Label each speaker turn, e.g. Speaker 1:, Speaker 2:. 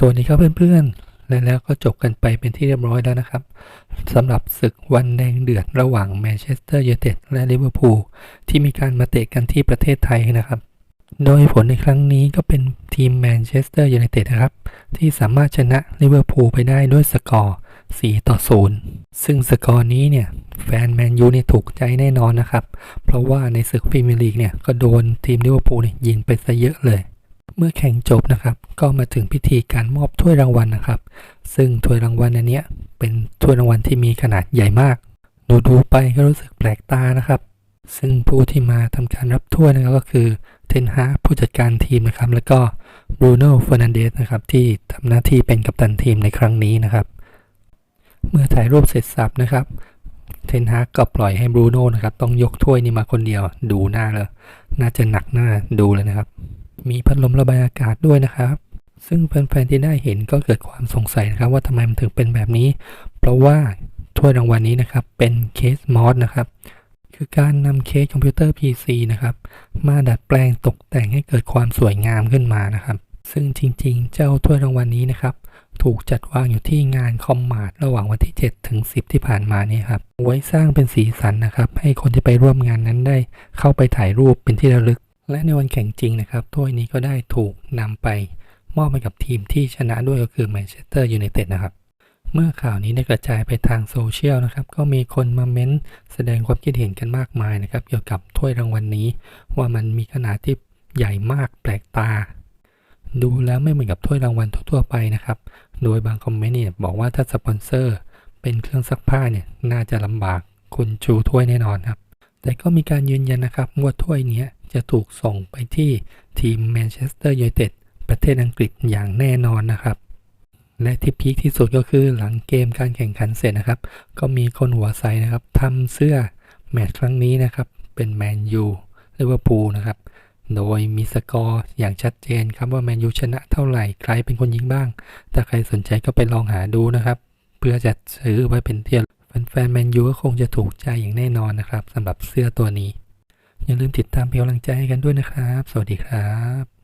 Speaker 1: สวัสดีครับเพื่อนๆ และแล้วก็จบกันไปเป็นที่เรียบร้อยแล้วนะครับสำหรับศึกวันแดงเดือดระหว่างแมนเชสเตอร์ยูไนเต็ดและลิเวอร์พูลที่มีการมาเตะกันที่ประเทศไทยนะครับ โดยผลในครั้งนี้ก็เป็นทีมแมนเชสเตอร์ยูไนเต็ดนะครับ ที่สามารถชนะลิเวอร์พูลไปได้ด้วยสกอร์ 4 ต่อ 0 ซึ่งสกอร์นี้เนี่ยแฟนแมนยูเนี่ยถูกใจแน่นอนนะครับ เพราะว่าในศึกพรีเมียร์ลีกเนี่ยก็โดนทีมลิเวอร์พูลเนี่ยยิงไปซะเยอะเลย เมื่อแข่งจบนะครับ ก็มาถึงพิธีการมอบถ้วยรางวัลนะครับ ซึ่งถ้วยรางวัลอันเนี้ยเป็นถ้วยรางวัลที่มีขนาดใหญ่มากดูดูไปก็รู้สึกแปลกตานะครับ ซึ่งผู้ที่มาทำการรับถ้วยนะครับก็คือเทนฮาผู้จัดการทีมนะครับ แล้วก็บรูโน่เฟอร์นันเดสนะครับที่ทำหน้าที่เป็นกัปตันทีมในครั้งนี้นะครับ เมื่อถ่ายรูปเสร็จสับนะครับเทนฮากก็ปล่อยให้บรูโน่นะครับ ต้องยกถ้วยนี้มาคนเดียว ดูหน้าเลย น่าจะหนักหน้าดูเลยนะครับ มีพัดลมระบายอากาศด้วยนะครับ ซึ่งแฟนๆที่ได้เห็นก็เกิดความสงสัยนะครับ ว่าทำไมมันถึงเป็นแบบนี้ เพราะว่าถ้วยรางวัลนี้นะครับเป็นเคสมอสนะครับคือการนำเคสคอมพิวเตอร์ PC นะครับ มาดัดแปลงตกแต่งให้เกิดความสวยงามขึ้นมานะครับ ซึ่งจริงๆ เจ้าถ้วยรางวัลนี้นะครับ ถูกจัดวางอยู่ที่งานคอมมาร์ระหว่างวันที่ 7 ถึง 10 ที่ผ่านมานี่ครับ ไว้สร้างเป็นสีสันนะครับ ให้คนที่ไปร่วมงานนั้นได้เข้าไปถ่ายรูปเป็นที่ระลึก และในวันแข่งจริงนะครับถ้วยนี้ก็ได้ถูกนำไปมอบให้กับทีมที่ชนะด้วยก็คือแมนเชสเตอร์ยูไนเต็ดนะครับ เมื่อข่าวนี้ได้กระจายไปทางโซเชียลนะครับ ก็มีคนมาเม้นแสดงความคิดเห็นกันมากมายนะครับ เกี่ยวกับถ้วยรางวัลนี้ ว่ามันมีขนาดที่ใหญ่มากแปลกตา ดูแล้วไม่เหมือนกับถ้วยรางวัลทั่วๆไปนะครับ โดยบางคอมเมนต์เนี่ยบอกว่าถ้าสปอนเซอร์เป็นเครื่องซักผ้าเนี่ยน่าจะลำบากคุณชูถ้วยแน่นอนครับ แต่ก็มีการยืนยันนะครับว่าถ้วยนี้ จะถูกส่งไปที่ทีมแมนเชสเตอร์ยูไนเต็ดประเทศอังกฤษอย่างแน่นอนนะครับ และที่พีคที่สุดก็คือหลังเกมการแข่งขันเสร็จนะครับ ก็มีคนหัวใสนะครับทำเสื้อแมตช์ครั้งนี้นะครับ เป็นแมนยูลิเวอร์พูนะครับ โดยมีสกอร์อย่างชัดเจนครับว่าแมนยูชนะเท่าไหร่ใครเป็นคนยิงบ้าง ถ้าใครสนใจก็ไปลองหาดูนะครับ เพื่อจะซื้อไว้เป็นเที่ยวแฟนแมนยูก็คงจะถูกใจอย่างแน่นอนนะครับสำหรับเสื้อตัวนี้ อย่าลืมติดตามเป็นกำลังใจให้กันด้วยนะครับ สวัสดีครับ